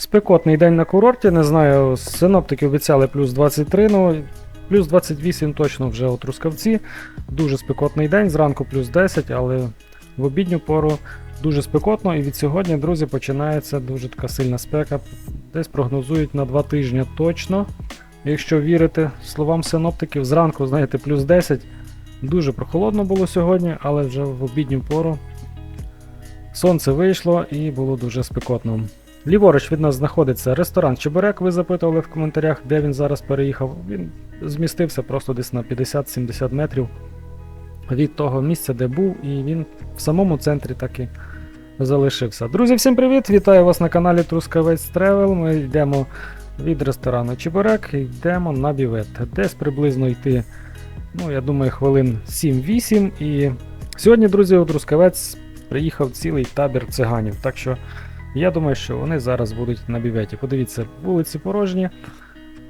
Спекотний день на курорті, не знаю, синоптики обіцяли плюс 23, ну плюс 28 точно вже у Трускавці. Дуже спекотний день, зранку плюс 10, але в обідню пору дуже спекотно. І від сьогодні, друзі, починається дуже така сильна спека. Десь прогнозують на 2 тижні точно. Якщо вірити словам синоптиків, зранку, знаєте, плюс 10. Дуже прохолодно було сьогодні, але вже в обідню пору сонце вийшло і було дуже спекотно. Ліворуч від нас знаходиться ресторан Чебурек. Ви запитували в коментарях, де він зараз переїхав. Він змістився просто десь на 50-70 метрів від того місця, де був, і він в самому центрі так і залишився. Друзі, всім привіт! Вітаю вас на каналі Трускавець Тревел. Ми йдемо від ресторану Чебурек і йдемо на бівет. Десь приблизно йти, ну я думаю, хвилин 7-8. І сьогодні, друзі, у Трускавець приїхав цілий табір циганів. Так що я думаю, що вони зараз будуть на біветі. Подивіться, вулиці порожні,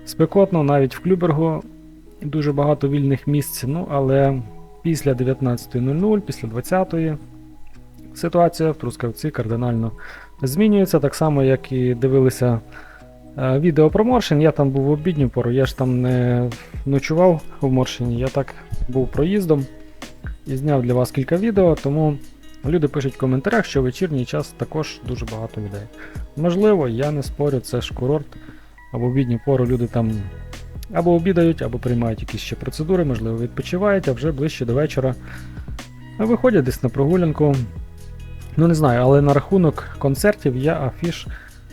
спекотно, навіть в Клюбергу дуже багато вільних місць. Ну, але після 19.00, після 20.00 ситуація в Трускавці кардинально змінюється. Так само, як і дивилися е, відео про Моршин. Я там був в обідню пору, я ж там не ночував в Моршині, я так був проїздом і зняв для вас кілька відео, тому. Люди пишуть в коментарях, що в вечірній час також дуже багато людей. Можливо, я не спорю, це ж курорт, або в обідню пору люди там або обідають, або приймають якісь ще процедури, можливо, відпочивають, а вже ближче до вечора виходять десь на прогулянку. Ну не знаю, але на рахунок концертів я афіш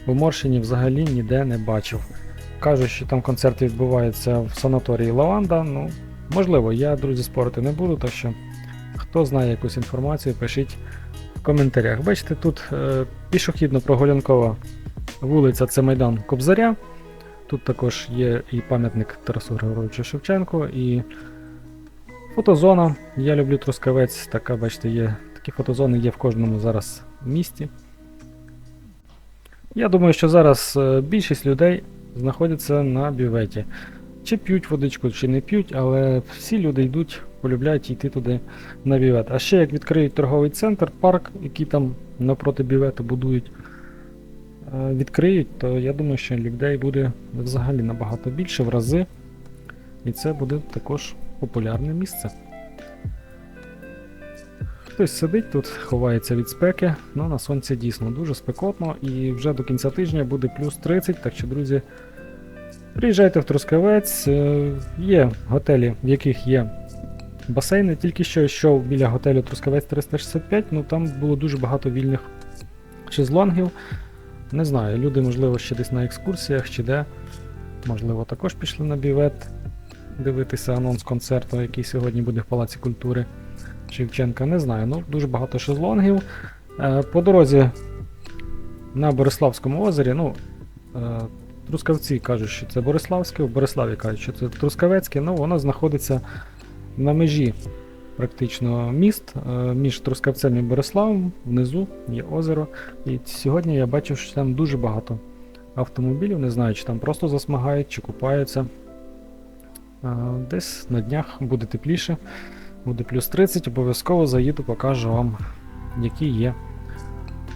в Моршині взагалі ніде не бачив. Кажуть, що там концерти відбуваються в санаторії Лаванда. Ну, можливо, я, друзі, спорити не буду, так що. Хто знає якусь інформацію, пишіть в коментарях. Бачите, тут е, пішохідно-прогулянкова вулиця це Майдан Кобзаря. Тут також є і пам'ятник Тарасу Григоровичу Шевченку, і фотозона. Я люблю Трускавець. Така, бачите, є, такі фотозони є в кожному зараз місті. Я думаю, що зараз е, більшість людей знаходяться на бюветі. Чи п'ють водичку, чи не п'ють, але всі люди йдуть, полюбляють йти туди на бівет. А ще як відкриють торговий центр, парк, який там напроти бівету будують, е, відкриють, то я думаю, що людей буде взагалі набагато більше в рази. І це буде також популярне місце. Хтось сидить тут, ховається від спеки, але на сонці дійсно дуже спекотно і вже до кінця тижня буде плюс 30, так що, друзі. Приїжджайте в Трускавець, е, є готелі, в яких є басейни. Тільки що йшов біля готелю Трускавець 365, ну там було дуже багато вільних шезлонгів. Не знаю, люди, можливо, ще десь на екскурсіях чи де. Можливо, також пішли на бівет дивитися анонс концерту, який сьогодні буде в Палаці культури Шевченка. Не знаю, ну дуже багато шезлонгів. Е, По дорозі на Бориславському озері, ну. е, Трускавці кажуть, що це Бориславське, в Бориславі кажуть, що це Трускавецьке, ну воно знаходиться на межі практично міст е, між Трускавцем і Бориславом, внизу є озеро. І сьогодні я бачив, що там дуже багато автомобілів, не знаю, чи там просто засмагають, чи купаються. Е, Десь на днях буде тепліше, буде плюс 30, обов'язково заїду, покажу вам, які є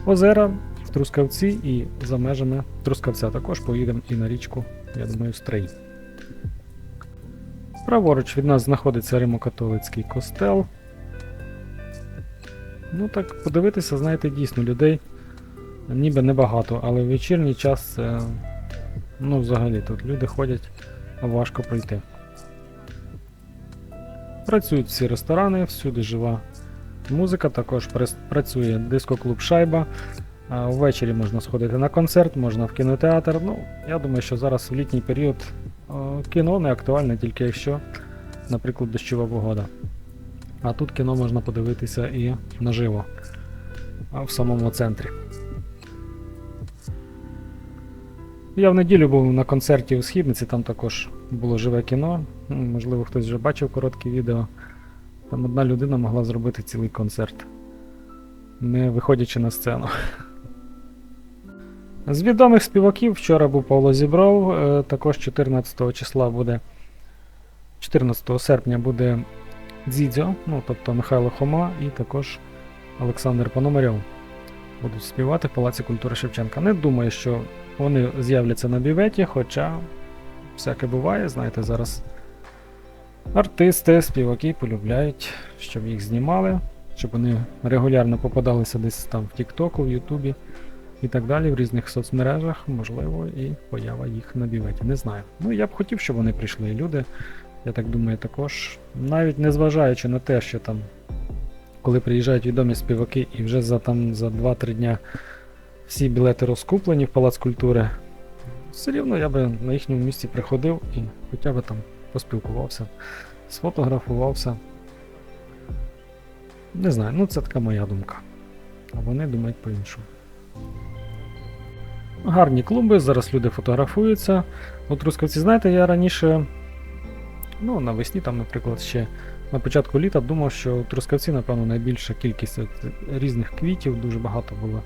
озера в Трускавці і за межами Трускавця також поїдемо і на річку, я думаю, Стрий. Праворуч від нас знаходиться Римо-католицький костел. Ну так, подивитися, знаєте, дійсно людей ніби небагато, але в вечірній час ну взагалі тут люди ходять, важко пройти. Працюють всі ресторани, всюди жива музика, також працює дискоклуб Шайба. Ввечері можна сходити на концерт, можна в кінотеатр. Ну, я думаю, що зараз в літній період кіно не актуальне, тільки якщо, наприклад, дощова погода. А тут кіно можна подивитися і наживо, в самому центрі. Я в неділю був на концерті у Східниці, там також було живе кіно. Ну, Можливо, хтось вже бачив коротке відео. Там одна людина могла зробити цілий концерт, не виходячи на сцену. З відомих співаків вчора був Павло Зібров, е, також 14 числа буде 14 серпня буде Дзідзьо, ну тобто Михайло Хома і також Олександр Пономарьов будуть співати в Палаці культури Шевченка. Не думаю, що вони з'являться на біветі, хоча всяке буває, знаєте, зараз артисти, співаки полюбляють, щоб їх знімали, щоб вони регулярно попадалися десь там в Тіктоку, в Ютубі і так далі, в різних соцмережах, можливо, і поява їх на біветі. Не знаю. Ну я б хотів, щоб вони прийшли. І люди, я так думаю, також, навіть не зважаючи на те, що там, коли приїжджають відомі співаки і вже за там за 2-3 дня всі білети розкуплені в Палац культури, все рівно я би на їхньому місці приходив і хоча б там поспілкувався, сфотографувався. Не знаю, ну це така моя думка. А вони думають по-іншому. Гарні клумби, зараз люди фотографуються. У Трускавці, знаєте, я раніше, ну, навесні, там, наприклад, ще на початку літа думав, що Трускавці, напевно, найбільша кількість от різних квітів, дуже багато було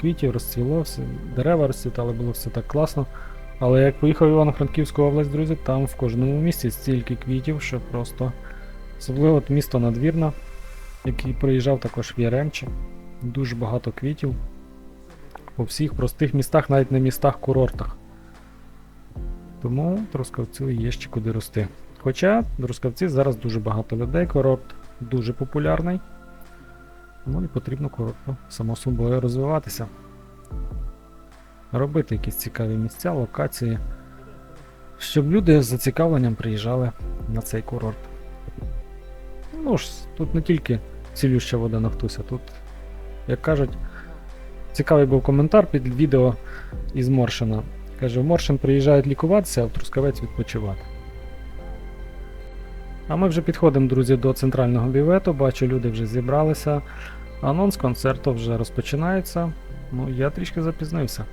квітів, розцвіло, все, дерева розцвітали, було все так класно. Але як поїхав в Івано-Франківську область, друзі, там в кожному місті стільки квітів, що просто. Особливо от місто Надвірна, який приїжджав також в Яремче. Дуже багато квітів. По всіх простих містах, навіть на містах-курортах. Тому Трускавцю є ще куди рости. Хоча Трускавці зараз дуже багато людей, курорт дуже популярний. Ну і потрібно курорту, само собою, розвиватися. Робити якісь цікаві місця, локації, щоб люди з зацікавленням приїжджали на цей курорт. Ну ж, тут не тільки цілюща вода Нахтуся, тут, як кажуть, цікавий був коментар під відео із Моршина. Каже, в Моршин приїжджають лікуватися, а в Трускавець відпочивати. А ми вже підходимо, друзі, до центрального бівету. Бачу, люди вже зібралися. Анонс концерту вже розпочинається. Ну, я трішки запізнився.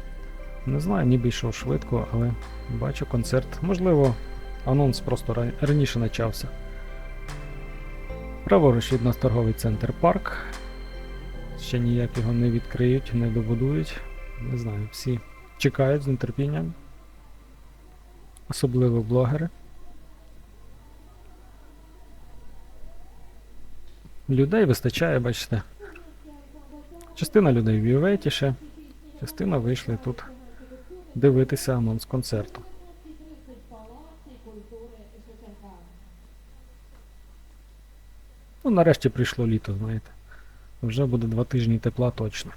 Не знаю, ніби йшов швидко, але бачу концерт. Можливо, анонс просто раніше почався. Праворуч від нас торговий центр парк. Ще ніяк його не відкриють, не добудують. Не знаю, всі чекають з нетерпінням. Особливо блогери. Людей вистачає, бачите. Частина людей в Юветі ще, частина вийшли тут дивитися анонс концерту. Ну, нарешті прийшло літо, знаєте. Вже буде два тижні тепла точно.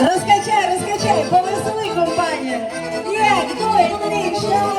Розкачай, розкачай, повезли компанія. Як дує три шалашті.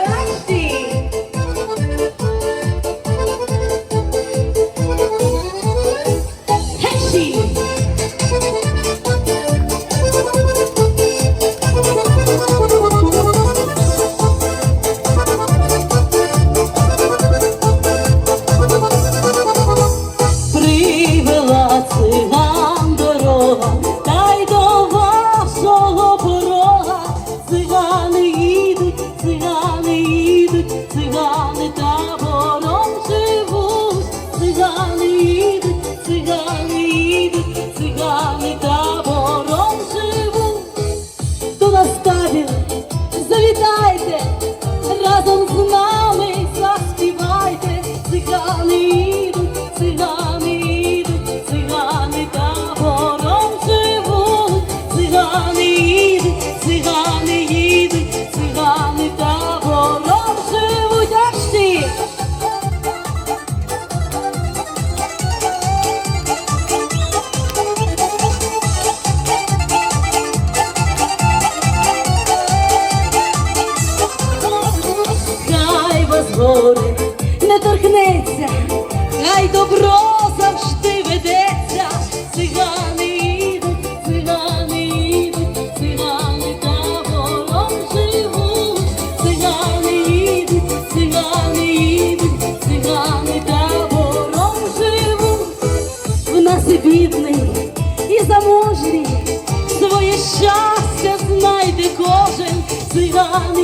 Горе не торкнеться, хай добро завжди ведеться, цигани їдуть, цигани їдуть, цигани табором живуть, цигани їдуть, цигани їдуть, цигани табором живуть. В нас і бідний, і заможний, своє щастя знайде кожен, цигани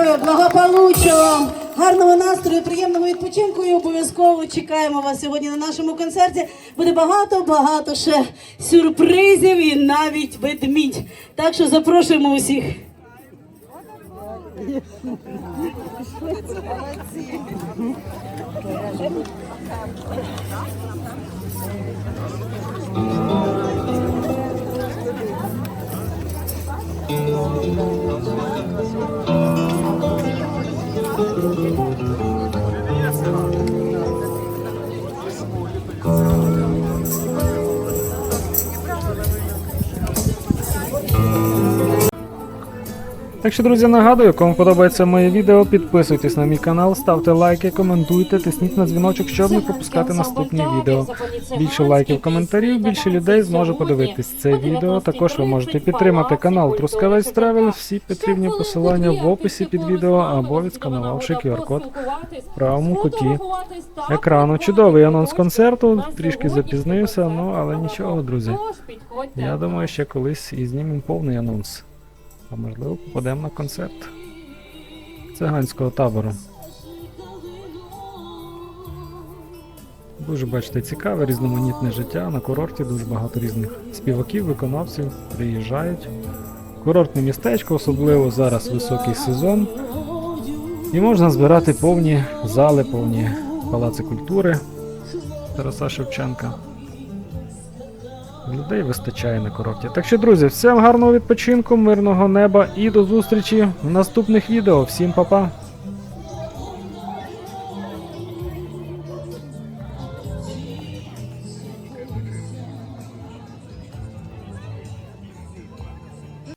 здоров'я, благополуччя вам, гарного настрою, приємного відпочинку і обов'язково чекаємо вас сьогодні на нашому концерті. Буде багато-багато ще сюрпризів і навіть ведмідь. Так що запрошуємо усіх. Gracias. Так що, друзі, нагадую, кому подобається моє відео, підписуйтесь на мій канал, ставте лайки, коментуйте, тисніть на дзвіночок, щоб не пропускати наступні відео. Більше лайків, коментарів, більше людей зможе подивитись це відео. Також ви можете підтримати канал Трускавець Тревел. Всі потрібні посилання в описі під відео або відсканувавши QR-код в правому куті екрану. Чудовий анонс концерту, трішки запізнився, ну але нічого, друзі. Я думаю, ще колись і знімемо повний анонс. А можливо, попадемо на концерт циганського табору. Дуже бачите, цікаве, різноманітне життя. На курорті дуже багато різних співаків, виконавців приїжджають. Курортне містечко, особливо зараз високий сезон. І можна збирати повні зали, повні палаци культури Тараса Шевченка. Людей вистачає на курорті. Так що, друзі, всім гарного відпочинку, мирного неба і до зустрічі в наступних відео. Всім па-па!